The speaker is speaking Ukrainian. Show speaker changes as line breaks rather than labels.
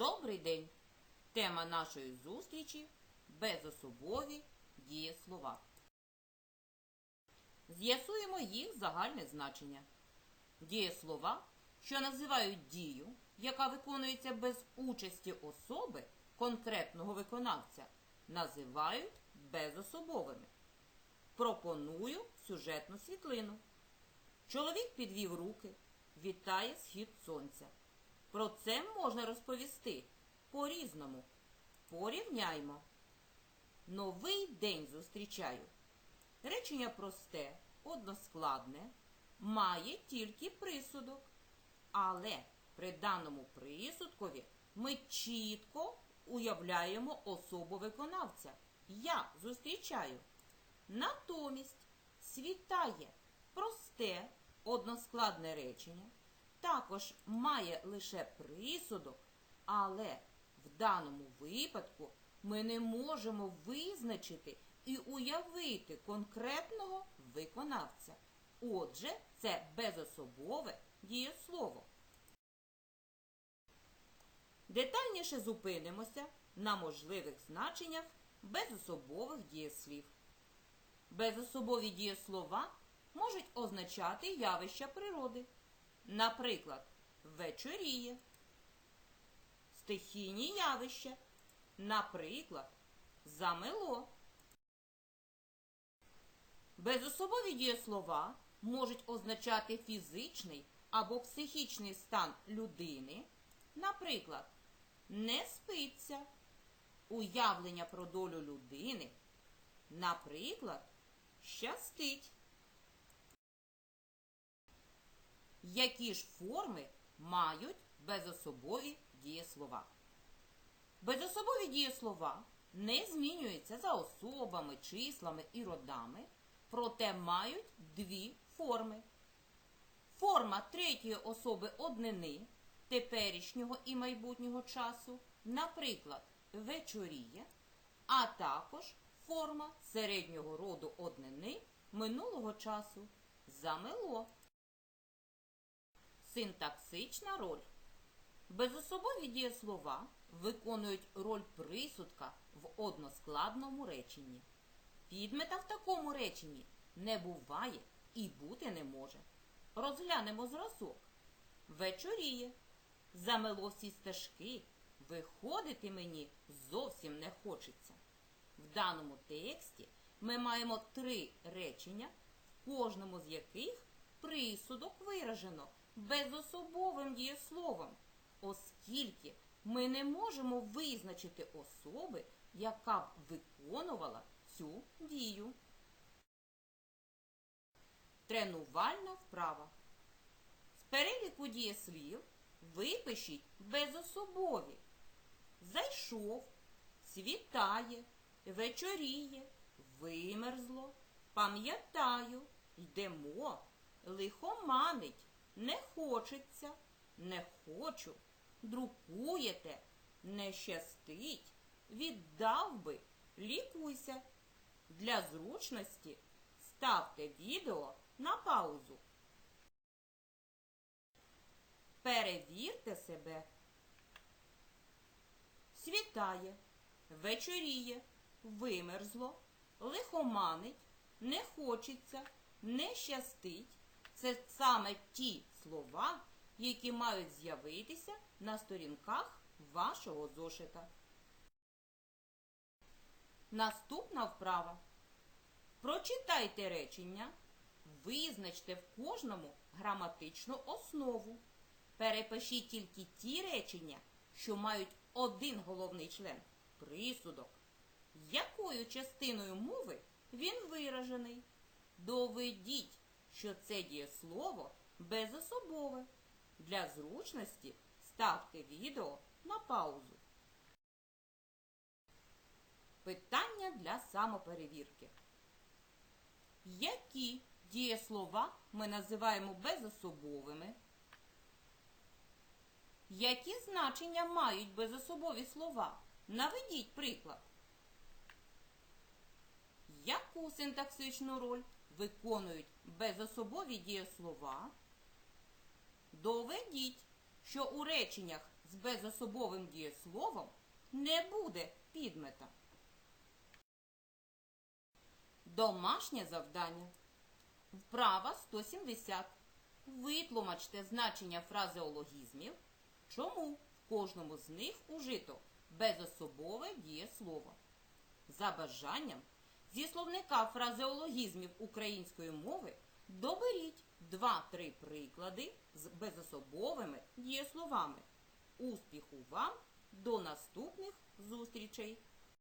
Добрий день! Тема нашої зустрічі безособові дієслова. З'ясуємо їх загальне значення. Дієслова, що називають дію, яка виконується без участі особи конкретного виконавця, називають безособовими. Пропоную сюжетну світлину. Чоловік підвів руки, вітає схід сонця. Про це можна розповісти по-різному. Порівняймо. Новий день зустрічаю. Речення просте, односкладне, має тільки присудок. Але при даному присудкові ми чітко уявляємо особу виконавця. Я зустрічаю. Натомість світає просте, односкладне речення також має лише присудок, але в даному випадку ми не можемо визначити і уявити конкретного виконавця. Отже, це безособове дієслово. Детальніше зупинимося на можливих значеннях безособових дієслів. Безособові дієслова можуть означати явища природи. Наприклад, вечоріє. Стихійні явища. Наприклад, замело. Безособові дієслова можуть означати фізичний або психічний стан людини. Наприклад, не спиться. Уявлення про долю людини. Наприклад, щастить. Які ж форми мають безособові дієслова? Безособові дієслова не змінюються за особами, числами і родами, проте мають дві форми. Форма третьої особи однини теперішнього і майбутнього часу, наприклад, вечоріє, а також форма середнього роду однини минулого часу замело. Синтаксична роль. Безособові дієслова виконують роль присудка в односкладному реченні. Підмета в такому реченні не буває і бути не може. Розглянемо зразок. Вечоріє. Замело всі стежки. Виходити мені зовсім не хочеться. В даному тексті ми маємо три речення, в кожному з яких присудок виражено безособовим дієсловом, оскільки ми не можемо визначити особи, яка б виконувала цю дію. Тренувальна вправа. З переліку дієслів випишіть безособові. Зайшов, світає, вечоріє, вимерзло, пам'ятаю, йдемо, лихоманить, не хочеться, не хочу, друкуєте, не щастить, віддав би, лікуйся. Для зручності ставте відео на паузу. Перевірте себе. Світає, вечоріє, вимерзло, лихоманить, не хочеться, не щастить. Це саме ті слова, які мають з'явитися на сторінках вашого зошита. Наступна вправа. Прочитайте речення, визначте в кожному граматичну основу. Перепишіть тільки ті речення, що мають один головний член присудок. Якою частиною мови він виражений? Доведіть, що це дієслово безособове. Для зручності ставте відео на паузу. Питання для самоперевірки. Які дієслова ми називаємо безособовими? Які значення мають безособові слова? Наведіть приклад. Яку синтаксичну роль виконують безособові дієслова? Доведіть, що у реченнях з безособовим дієсловом не буде підмета. Домашнє завдання. Вправа 170. Витлумачте значення фразеологізмів. Чому в кожному з них ужито безособове дієслово? За бажанням зі словника фразеологізмів української мови доберіть 2-3 приклади з безособовими дієсловами. Успіху вам! До наступних зустрічей!